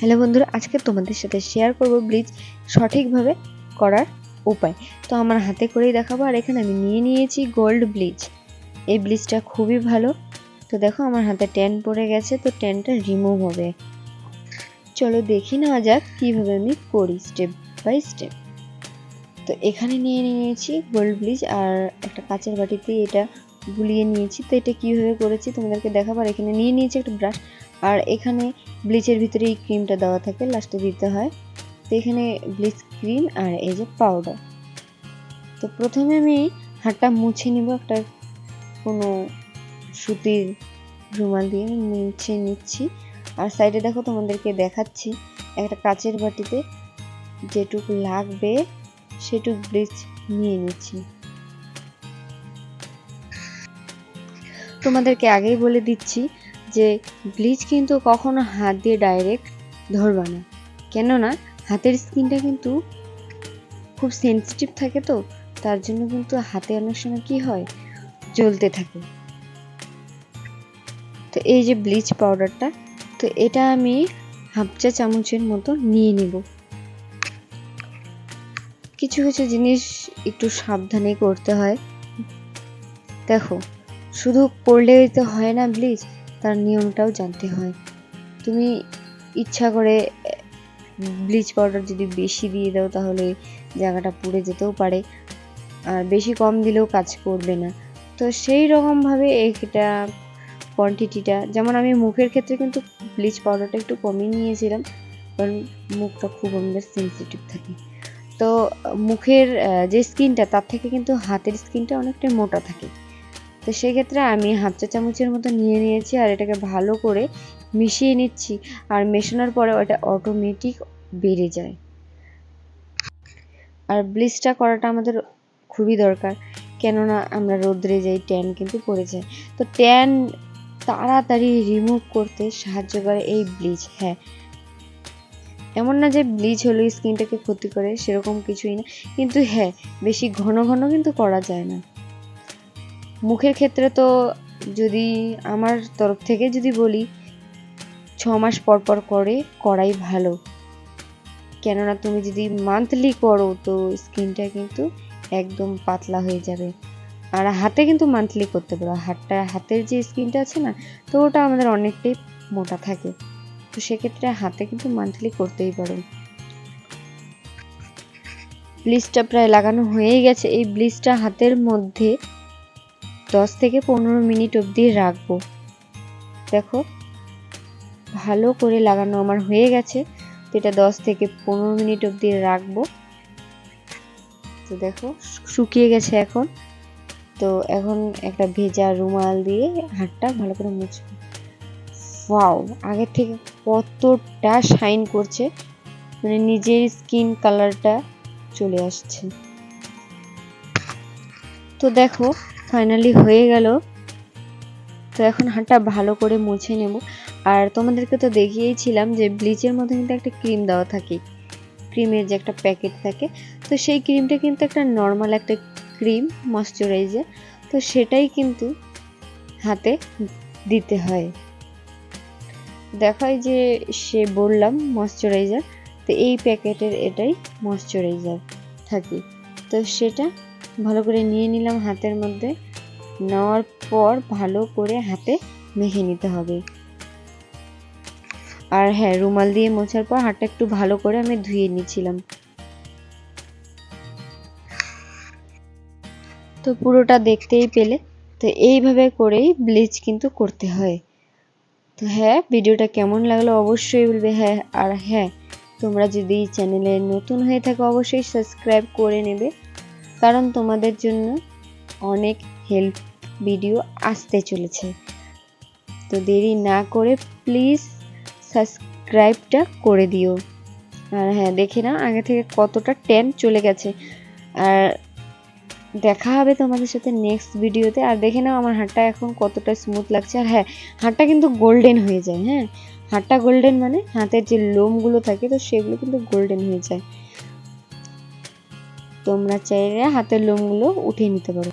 Hello বন্ধুরা, আজকে তোমাদের সাথে শেয়ার করব ব্লিচ সঠিকভাবে করার উপায়। তো আমার হাতে করেই দেখাবো, আর এখানে আমি নিয়ে নিয়েছি গোল্ড ব্লিচ এই ব্লিচটা খুবই ভালো। তো দেখো, আমার হাতে ট্যান পড়ে গেছে, তো ট্যানটা রিমুভ হবে। চলো দেখি নেওয়া যাক কীভাবে আমি করি স্টেপ বাই স্টেপ তো এখানে নিয়ে নিয়েছি গোল্ড ব্লিচ আর একটা কাঁচের বাটিতে এটা গুলিয়ে নিয়েছি। তো এটা কীভাবে করেছি তোমাদেরকে দেখাবার এখানে নিয়ে নিয়েছি একটা ব্রাশ আর এখানে ব্লিচের ভিতরে এই ক্রিমটা দেওয়া থাকে লাস্টে দিতে হয়। তো এখানে ব্লিচ ক্রিম আর এই যে পাউডার তো প্রথমে আমি হাতটা মুছে নিব, একটা কোনো সুতির রুমাল দিয়ে মুছে নিচ্ছি। আর সাইডে দেখো তোমাদেরকে দেখাচ্ছি, একটা কাচের বাটিতে যেটুকু লাগবে সেটুক ব্লিচ নিয়ে নিচ্ছি। তোমাদেরকে আগেই বলে দিচ্ছি যে ব্লিচ কিন্তু কখনো হাত দিয়ে ডাইরেক্ট ধরবা না। কেননা হাতের স্কিনটা কিন্তু খুব সেন্সিটিভ থাকে তো, তার জন্য কিন্তু হাতে অনেক সময় কি হয়, জ্বলতে থাকে। তো এই যে ব্লিচ পাউডারটা তো এটা আমি হাফ চা চামচের মতো নিয়ে নিব। কিছু কিছু জিনিস একটু সাবধানে করতে হয়। দেখো, শুধু করলেই তো হয় না ব্লিচ তার নিয়মটাও জানতে হয়। তুমি ইচ্ছা করে ব্লিচ পাউডার যদি বেশি দিয়ে দাও তাহলে জায়গাটা পুড়ে যেতেও পারে। আর বেশি কম দিলেও কাজ করবে না। তো সেই রকমভাবে এইটা কোয়ান্টিটিটা যেমন আমি মুখের ক্ষেত্রে কিন্তু ব্লিচ পাউডারটা একটু কমই নিয়েছিলাম, কারণ মুখটা খুব আমাদের সেন্সিটিভ থাকে। তো মুখের যে স্কিনটা তার থেকে কিন্তু হাতের স্কিনটা অনেকটাই মোটা থাকে। তো সেক্ষেত্রে আমি হাফ চা চামচের মতো নিয়ে নিয়েছি আর এটাকে ভালো করে মিশিয়ে নিচ্ছি আর মেশানোর পরে ওটা অটোমেটিক বেড়ে যায়। আর ব্লিচটা করাটা আমাদের খুবই দরকার, কেননা আমরা রোদ্রে যাই ট্যান কিন্তু পড়ে যায় তো ট্যান তাড়াতাড়ি রিমুভ করতে সাহায্য করে এই ব্লিচ হ্যাঁ। এমন না যে ব্লিচ হলো স্কিনটাকে ক্ষতি করে, সেরকম কিছুই না। কিন্তু হ্যাঁ বেশি ঘন ঘন কিন্তু করা যায় না। মুখের ক্ষেত্রে তো যদি আমার তরফ থেকে যদি বলি, ছ মাস পর পর করে করাই ভালো। কেননা তুমি যদি মান্থলি করো, তো স্কিনটা কিন্তু একদম পাতলা হয়ে যাবে। আর হাতে কিন্তু মান্থলি করতে পারো। হাতটা, হাতের যে স্কিনটা আছে না, তো ওটা আমাদের অনেকটাই মোটা থাকে। তো সেক্ষেত্রে হাতে কিন্তু মান্থলি করতেই পারো। ব্লিচটা প্রায় লাগানো হয়েই গেছে। এই ব্লিচটা হাতের মধ্যে দশ থেকে পনেরো মিনিট অবধি রাখব। দেখো, ভালো করে লাগানো আমার হয়ে গেছে। তো এটা দশ থেকে পনেরো মিনিট অবধি রাখব। তো দেখো, শুকিয়ে গেছে এখন। তো এখন একটা ভেজা রুমাল দিয়ে হাতটা ভালো করে মুছবো। ওয়াও, আগের থেকে কতটা শাইন করছে। মানে নিজের স্কিন কালারটা চলে আসছে। তো দেখো ফাইনালি হয়ে গেল। তো এখন হাতটা ভালো করে মুছে নেব। আর তোমাদেরকে তো দেখিয়েছিলাম যে ব্লিচের মধ্যে কিন্তু একটা ক্রিম দেওয়া থাকে। ক্রিমের যে একটা প্যাকেট থাকে। তো সেই ক্রিমটা কিন্তু একটা নর্মাল একটা ক্রিম ময়শ্চারাইজার তো সেটাই কিন্তু হাতে দিতে হয়। দেখায় যে সে বললাম ময়শ্চারাইজার তো এই প্যাকেটের এটাই ময়শ্চারাইজার থাকে। তো সেটা ভালো করে নিয়ে নিলাম হাতের মধ্যে। নেওয়ার পর ভালো করে হাতে মেখে নিতে হবে। আর হ্যাঁ রুমাল দিয়ে মোছার পর হাতটা একটু ভালো করে আমি ধুয়ে নিয়েছিলাম তো পুরোটা দেখতেই পেলে। তো এইভাবে করেই ব্লিচ কিন্তু করতে হয়। তো হ্যাঁ ভিডিওটা কেমন লাগল অবশ্যই বলবে। হ্যাঁ আর হ্যাঁ তোমরা যদি চ্যানেলে নতুন হয়ে থাকো অবশ্যই সাবস্ক্রাইব করে নেবে। কারণ তোমাদের জন্য অনেক হেল্প ভিডিও আসতে চলেছে। তো দেরি না করে প্লিজ সাবস্ক্রাইবটা করে দিও। আর হ্যাঁ দেখে না আগে থেকে কতটা টেন চলে গেছে। আর দেখা হবে তোমাদের সাথে নেক্সট ভিডিওতে আর দেখে নাও আমার হাতটা এখন কতটা স্মুথ লাগছে। আর হ্যাঁ হাতটা কিন্তু গোল্ডেন হয়ে যায় হ্যাঁ। হাতটা গোল্ডেন মানে হাতের যে লোমগুলো থাকে, তো সেগুলো কিন্তু গোল্ডেন হয়ে যায়। তোমরা চাইলে হাতের লোমগুলো উঠিয়ে নিতে পারো।